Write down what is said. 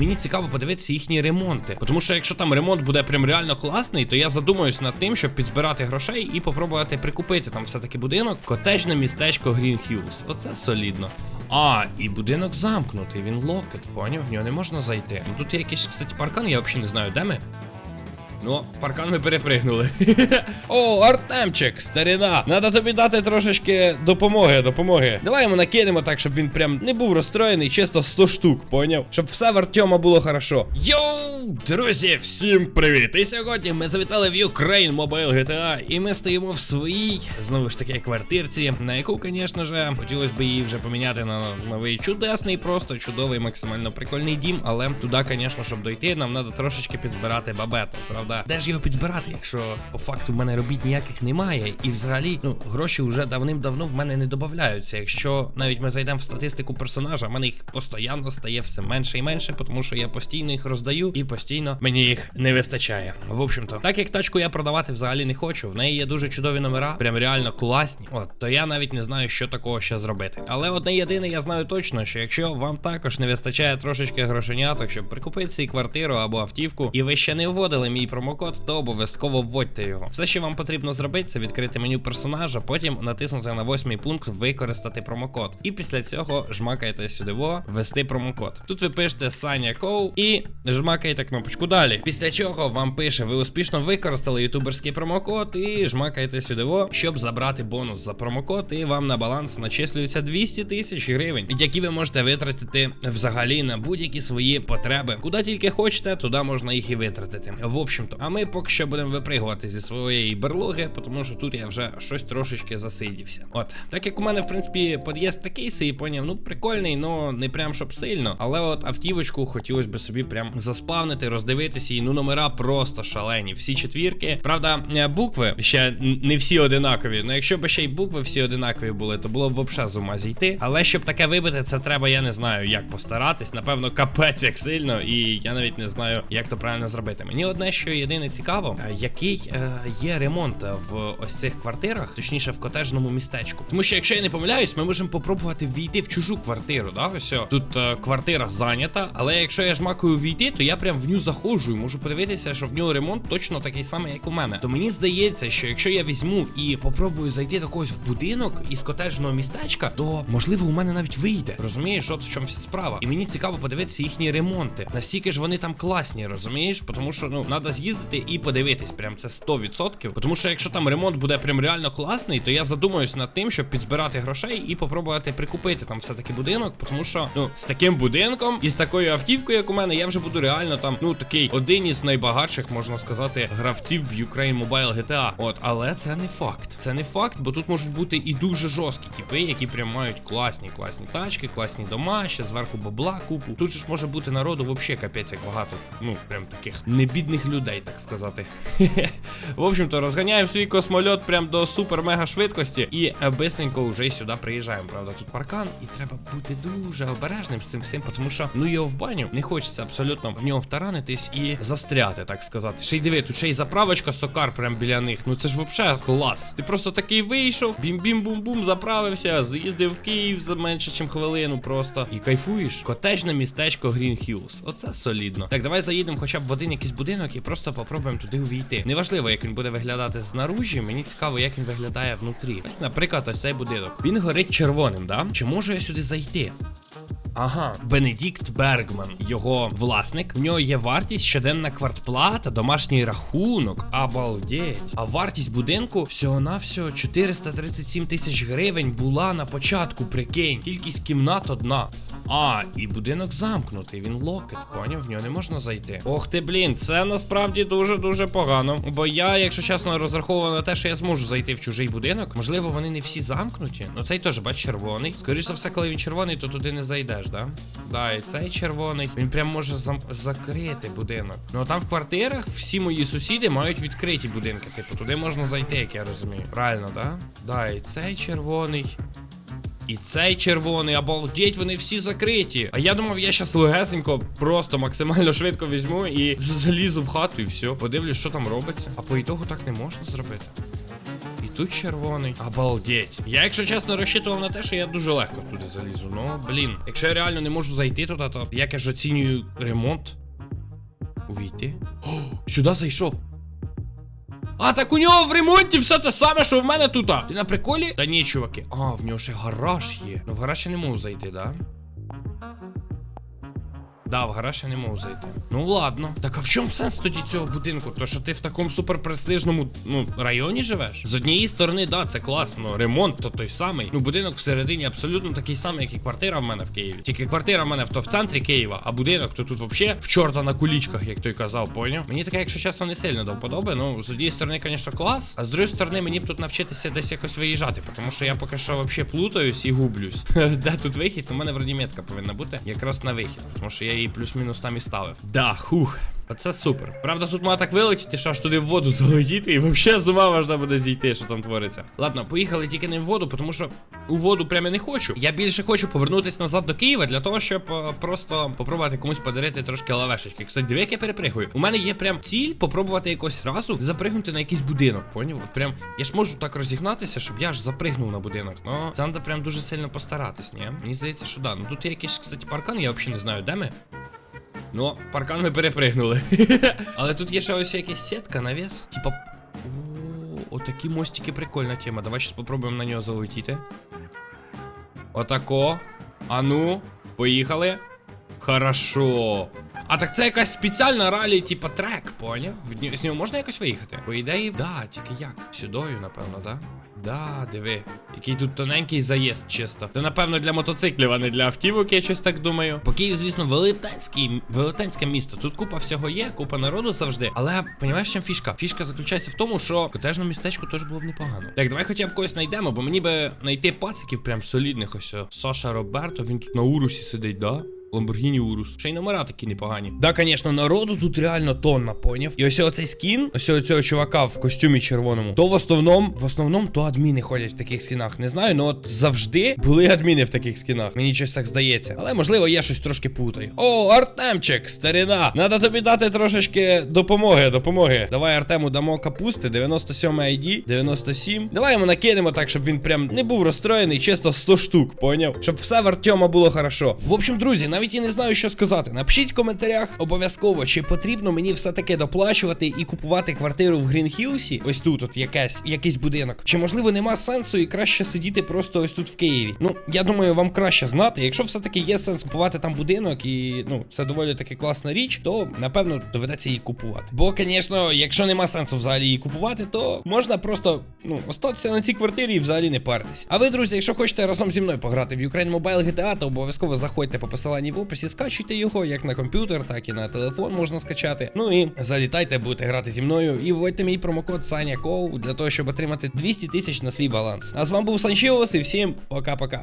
мені цікаво подивитися їхні ремонти. Тому що якщо там ремонт буде прям реально класний, то я задумаюсь над тим, щоб підзбирати грошей і попробувати прикупити там все-таки будинок, котежне містечко Green Hills. Оце солідно. А, і будинок замкнутий, він локет, поняв, в нього не можна зайти. Ну тут є якийсь, кстати, паркан, я взагалі не знаю, де ми. Ну, паркан ми перепригнули. О, Артемчик, старина. Надо тобі дати трошечки допомоги, допомоги. Давай йому накинемо так, щоб він прям не був розстроєний, чисто 100 штук, поняв? Щоб все в Артема було хорошо. Йоу, друзі, всім привіт! І сьогодні ми завітали в Ukraine Mobile GTA, і ми стоїмо в своїй, знову ж таки, квартирці, на яку, звісно ж, хотілося б її вже поміняти на новий чудесний, просто чудовий, максимально прикольний дім. Але туди, звісно, щоб дойти, нам треба трошечки підзбирати бабету, правда? Де ж його підзбирати, якщо по факту в мене робіт ніяких немає, і взагалі, ну, гроші вже давним-давно в мене не додаються. Якщо навіть ми зайдемо в статистику персонажа, в мене їх постійно стає все менше і менше, тому що я постійно їх роздаю і постійно мені їх не вистачає. В общем-то, так як тачку я продавати взагалі не хочу, в неї є дуже чудові номера, прям реально класні. От, то я навіть не знаю, що такого ще зробити. Але одне єдине, я знаю точно, що якщо вам також не вистачає трошечки грошеняток, щоб прикупити цій квартиру або автівку, і ви ще не вводили мій промокод, то обов'язково вводьте його. Все, що вам потрібно зробити, це відкрити меню персонажа, потім натиснути на восьмий пункт використати промокод. І після цього жмакаєте сюди ввести промокод. Тут ви пишете Саня Коу і жмакаєте кнопочку далі. Після чого вам пише, ви успішно використали ютуберський промокод і жмакаєте сюди щоб забрати бонус за промокод, і вам на баланс начислюється 200 тисяч гривень, які ви можете витратити взагалі на будь-які свої потреби. Куди тільки хочете, туди можна їх і витратити. В общем-то, а ми поки що будемо випригувати зі своєї берлоги, тому що тут я вже щось трошечки засидівся. От, так як у мене, в принципі, під'їзд такий сей, поняв, ну прикольний, ну не прям щоб сильно. Але от автівочку хотілося б собі прям заспавнити, роздивитися, і ну номера просто шалені. Всі четвірки. Правда, е, букви ще не всі одинакові. Ну якщо б ще й букви всі одинакові були, то було б взагалі з ума зійти. Але щоб таке вибити, це треба, я не знаю, як постаратись. Напевно, капець як сильно, і я навіть не знаю, як то правильно зробити. Мені одне, що єдине цікаво, е, який е, є ремонт в ось цих квартирах, точніше в котежному містечку. Тому що, якщо я не помиляюсь, ми можемо попробувати війти в чужу квартиру. Да, ось тут е, квартира зайнята, але якщо я жмакаю війти, то я прям в ню заходжу і можу подивитися, що в нього ремонт точно такий самий, як у мене. То мені здається, що якщо я візьму і попробую зайти до когось в будинок із котежного містечка, то можливо у мене навіть вийде. Розумієш, от в чому вся справа. І мені цікаво подивитися їхні ремонти. Наскільки ж вони там класні, розумієш? Тому що ну треба з'їздити і подивитись. Прям це 100%. Тому що якщо там ремонт буде прям реально класний, то я задумаюсь над тим, щоб підзбирати грошей і попробувати прикупити там все-таки будинок. Тому що ну з таким будинком і з такою автівкою, як у мене, я вже буду реально там, ну такий один із найбагатших, можна сказати, гравців в Ukraine Mobile GTA. От, але це не факт. Це не факт, бо тут можуть бути і дуже жорсткі типи, які прям мають класні, класні тачки, класні дома, ще зверху бабла, купу. Тут ж може бути народу взагалі капець як багато. Ну, прям таких небідних людей, так сказати. В общем-то, розганяємо свій космольот прям до супер-мега швидкості і е, бистренько вже сюди приїжджаємо. Правда, тут паркан, і треба бути дуже обережним з цим всім, тому що ну його в баню не хочеться абсолютно в нього втаранитись і застряти, так сказати. Ще й диви, тут ще й заправочка сокар прям біля них. Ну це ж взагалі клас. Ти просто такий вийшов, бім-бім-бум-бум, заправився, з'їздив в Київ за менше, ніж хвилину просто. І кайфуєш. Котежне містечко Green Hills. Оце солідно. Так, давай заїдемо хоча б в один якийсь будинок і просто попробуємо туди увійти. Неважливо, як він буде виглядати знаружі, мені цікаво, як він виглядає внутрі. Ось, наприклад, ось цей будинок. Він горить червоним, да? Чи можу я сюди зайти? Ага, Бенедікт Бергман, його власник. В нього є вартість, щоденна квартплата, домашній рахунок. Обалдеть. А вартість будинку всього-навсього 437 тисяч гривень була на початку, прикинь. Кількість кімнат одна. А, і будинок замкнутий, він локет, поняв, в нього не можна зайти. Ох ти, блін, це насправді дуже-дуже погано. Бо я, якщо чесно, розраховував на те, що я зможу зайти в чужий будинок. Можливо, вони не всі замкнуті. Ну цей теж, бач, червоний. Скоріше за все, коли він червоний, то туди не зайдеш, да? Да, і цей червоний. Він прям може зам... закрити будинок. Ну а там в квартирах всі мої сусіди мають відкриті будинки. Типу, туди можна зайти, як я розумію. Правильно, да? Да, і цей червоний. І цей червоний, обалдеть, вони всі закриті. А я думав, я щас легесенько, просто максимально швидко візьму і залізу в хату і все. Подивлюсь, що там робиться. А по ітогу так не можна зробити. І тут червоний. Обалдеть. Я, якщо чесно, розчитував на те, що я дуже легко туди залізу. Ну, блін. Якщо я реально не можу зайти туди, то як я ж оцінюю ремонт? Увійти? О, сюди зайшов. А, так у нього в ремонті все те саме, що в мене тут. Ти на приколі? Та ні, чуваки. А, в нього ще гараж є. Ну в гараж я не можу зайти, да? Да, в гараж я не можу зайти. Ну ладно. Так а в чому сенс тоді цього будинку? То що ти в такому суперпрестижному ну, районі живеш? З однієї сторони, да, це класно. Ремонт то той самий. Ну, будинок всередині абсолютно такий самий, як і квартира в мене в Києві. Тільки квартира в мене в то в центрі Києва, а будинок то тут взагалі в чорта на кулічках, як той казав, поняв? Мені таке, якщо чесно, не сильно до вподоби. Ну, з однієї сторони, звісно, клас, а з другої сторони, мені б тут навчитися десь якось виїжджати, тому що я поки що взагалі плутаюсь і гублюсь. Де тут вихід? У мене вроді метка повинна бути. Якраз на вихід, тому що я її плюс-мінус там і ставив. Да, хух. Оце супер. Правда, тут має так вилетіти, що аж туди в воду залетіти, і взагалі з ума можна буде зійти, що там твориться. Ладно, поїхали тільки не в воду, тому що у воду прямо не хочу. Я більше хочу повернутися назад до Києва для того, щоб е, просто попробувати комусь подарити трошки лавешечки. Кстати, диви, як я перепригую. У мене є прям ціль попробувати якось разу запригнути на якийсь будинок. Поняв? От прям я ж можу так розігнатися, щоб я ж запригнув на будинок. Ну, це треба прям дуже сильно постаратись, ні? Мені здається, що да. Ну тут є якийсь, кстати, паркан, я взагалі не знаю, де ми. Ну, паркан ми перепригнули. Але тут є ще ось якась сітка, навіс. Типа. Отакі мостики прикольна тема. Давай щас попробуємо на нього залетіти. Отако. А ну, поїхали. Хорошо. А так це якась спеціальна ралі, типа трек, поняв? З нього можна якось виїхати? По ідеї, да, тільки як? Сюдою, напевно, да? Да, диви. Який тут тоненький заїзд, чисто. Це, напевно, для мотоциклів, а не для автівок, я щось так думаю. Бо Київ, звісно, велетенський, велетенське місто. Тут купа всього є, купа народу завжди. Але понімаєш, чим фішка? Фішка заключається в тому, що котежне містечко теж було б непогано. Так, давай хоча б когось знайдемо, бо мені би знайти пациків прям солідних ось. Саша Роберто, він тут на урусі сидить, да? Ламборгіні Урус. Ще й номера такі непогані. Да, звісно, народу тут реально тонна, поняв. І ось оцей скін, ось цього чувака в костюмі червоному. То в основному, в основному, то адміни ходять в таких скінах. Не знаю, ну от завжди були адміни в таких скінах. Мені щось так здається. Але можливо, я щось трошки путаю. О, Артемчик, старина. Надо тобі дати трошечки допомоги, допомоги. Давай Артему дамо капусти, 97 ID, 97. Давай йому накинемо так, щоб він прям не був розстроєний, чисто 100 штук, поняв? Щоб все в Артема було хорошо. В общем, друзі, навіть і не знаю, що сказати. Напишіть в коментарях обов'язково, чи потрібно мені все-таки доплачувати і купувати квартиру в Грінхілсі. Ось тут, от якесь, якийсь будинок. Чи можливо нема сенсу і краще сидіти просто ось тут в Києві? Ну, я думаю, вам краще знати. Якщо все-таки є сенс купувати там будинок, і ну, це доволі таки класна річ, то напевно доведеться її купувати. Бо, звісно, якщо нема сенсу взагалі її купувати, то можна просто ну, остатися на цій квартирі і взагалі не паритись. А ви, друзі, якщо хочете разом зі мною пограти в Ukraine Mobile GTA, то обов'язково заходьте по посиланні в описі, скачуйте його як на комп'ютер, так і на телефон можна скачати. Ну і залітайте, будете грати зі мною і вводьте мій промокод SANYAKOV для того, щоб отримати 200 тисяч на свій баланс. А з вами був Санчіос і всім пока-пока.